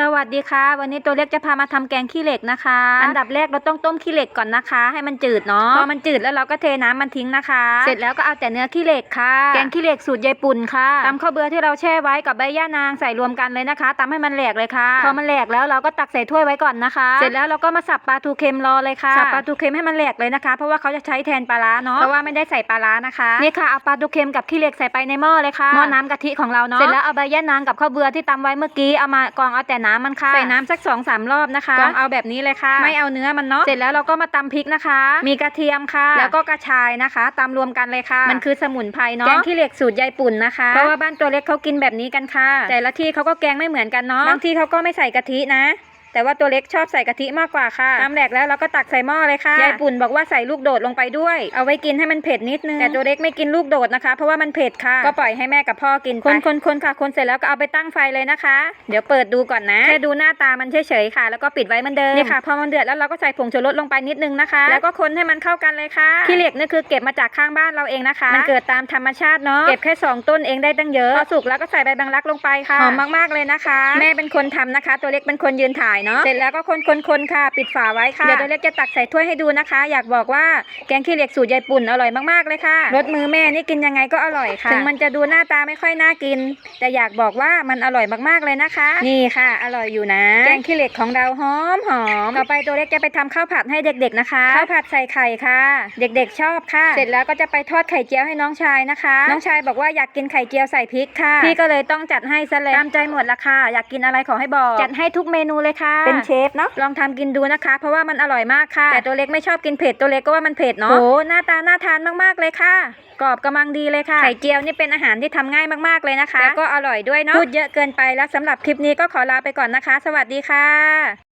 สวัสดีค่ะ วันนี้ตัวเล็กจะพามาทำแกงขี้เหล็กนะคะ อันดับแรกเราต้องต้มขี้เหล็กก่อนนะคะ ให้มันจืดเนาะพอมันจืดแล้วเราก็เทน้ำมันทิ้งนะคะ เสร็จแล้วก็เอาแต่เนื้อขี้เหล็กค่ะ แกงขี้เหล็กสูตรยายปุ่นค่ะตำข้าวเบื่อที่เราแช่ไว้กับใบย่านางใส่รวมกันเลยนะคะตำให้มันแหลกเลยค่ะ พอมันแหลกแล้วเราก็ตักใส่ถ้วยไว้ก่อนนะคะ เสร็จแล้วเราก็มาสับปลาทูเค็มรอเลยค่ะสับปลาทูเค็มให้มันแหลกเลยนะคะ เพราะว่าเขาจะใช้แทนปลาร้าเนาะเพราะว่าไม่ได้ใส่ปลาร้านะคะนี่ค่ะเอาปลาทูเค็มกับขี้เหล็กใส่ไปในหม้อเลยค่ะหม้อน้ำกะทิของเราเนาะเสร็จแล้วเอาใบย่านางกับข้าวเบื่อที่ตำไว้เมื่อกี้เอามากรองเอาแต่น้ำมันค่ะ ใส่น้ำสักสองสามรอบนะคะกรองเอาแบบนี้เลยค่ะ ไม่เอาเนื้อมันเนาะ เสร็จแล้วเราก็มาตำพริกนะคะ มีกระเทียมค่ะ แล้วก็กระชายนะคะตำรวมกันเลยค่ะ มันคือสมุนไพรเนาะ แกงขี้เหล็กสูตรยายปุ่นนะคะ เพราะว่าบ้านตัวเล็กเขากินแบบนี้กันค่ะ แต่ละที่เขาก็แกงไม่เหมือนกันเนาะ บางที่เขาก็ไม่ใส่กะทินะ แต่ว่าตัวเล็กชอบใส่กะทิมากกว่าค่ะตำแหลกแล้วเราก็ตักใส่หม้อเลยค่ะยายปุ่นบอกว่าใส่ลูกโดดลงไปด้วย เอาไว้กินให้มันเผ็ดนิดนึงแต่ตัวเล็กไม่กินลูกโดดนะคะ เพราะว่ามันเผ็ดค่ะ ก็ปล่อยให้แม่กับพ่อกินคนคนคนค่ะ คนเสร็จแล้วก็เอาไปตั้งไฟเลยนะคะ เดี๋ยวเปิดดูก่อนนะแค่ดูหน้าตามันเฉยๆค่ะ แล้วก็ปิดไว้เหมือนเดิมนี่ค่ะพอมันเดือดแล้วเราก็ใส่ผงชูรสลงไปนิดนึงนะคะ แล้วก็คนให้มันเข้ากันเลยค่ะขี้เหล็กนี่คือเก็บมาจากข้างบ้านเราเองนะคะ มันเกิดตามธรรมชาติเนาะเก็บแค่สองต้นเองได้ตั้งเยอะพอสุกแล้วก็ใส่ใบแมงลักลงไปค่ะหอมมากๆเลยนะคะ แม่เป็นคนทำนะคะ ตัวเล็กเป็นคนยืนถ่ายเนาะเสร็จแล้วก็คนคนคนค่ะ ปิดฝาไว้ค่ะเดี๋ยวตัวเล็กจะตักใส่ถ้วยให้ดูนะคะ อยากบอกว่าแกงขี้เหล็กสูตรยายปุ่นอร่อยมากๆเลยค่ะรสมือแม่นี่กินยังไงก็อร่อยค่ะถึงมันจะดูหน้าตาไม่ค่อยน่ากิน แต่อยากบอกว่ามันอร่อยมากๆเลยนะคะ นี่ค่ะ อร่อยอยู่นะ แกงขี้เหล็กของเราหอมหอมต่อไปตัวเล็กจะไปทำข้าวผัดให้เด็กๆนะคะข้าวผัดใส่ไข่ค่ะ เด็กๆชอบค่ะ เสร็จแล้วก็จะไปทอดไข่เจียวให้น้องชายนะคะ น้องชายบอกว่าอยากกินไข่เจียวใส่พริกค่ะ พี่ก็เลยต้องจัดให้ซะเลยตามใจหมดละค่ะ อยากกินอะไรขอให้บอก จัดให้ทุกเมนูเลยค่ะเป็นเชฟเนาะลองทำกินดูนะคะ เพราะว่ามันอร่อยมากค่ะ แต่ตัวเล็กไม่ชอบกินเผ็ดตัวเล็กก็ว่ามันเผ็ดเนาะโอ้หน้าตาน่าทานมากๆเลยค่ะ กรอบกำลังดีเลยค่ะไข่เจียวนี่เป็นอาหารที่ทำง่ายมากๆเลยนะคะแล้วก็อร่อยด้วยเนาะพูดเยอะเกินไปแล้วสำหรับคลิปนี้ก็ขอลาไปก่อนนะคะ สวัสดีค่ะ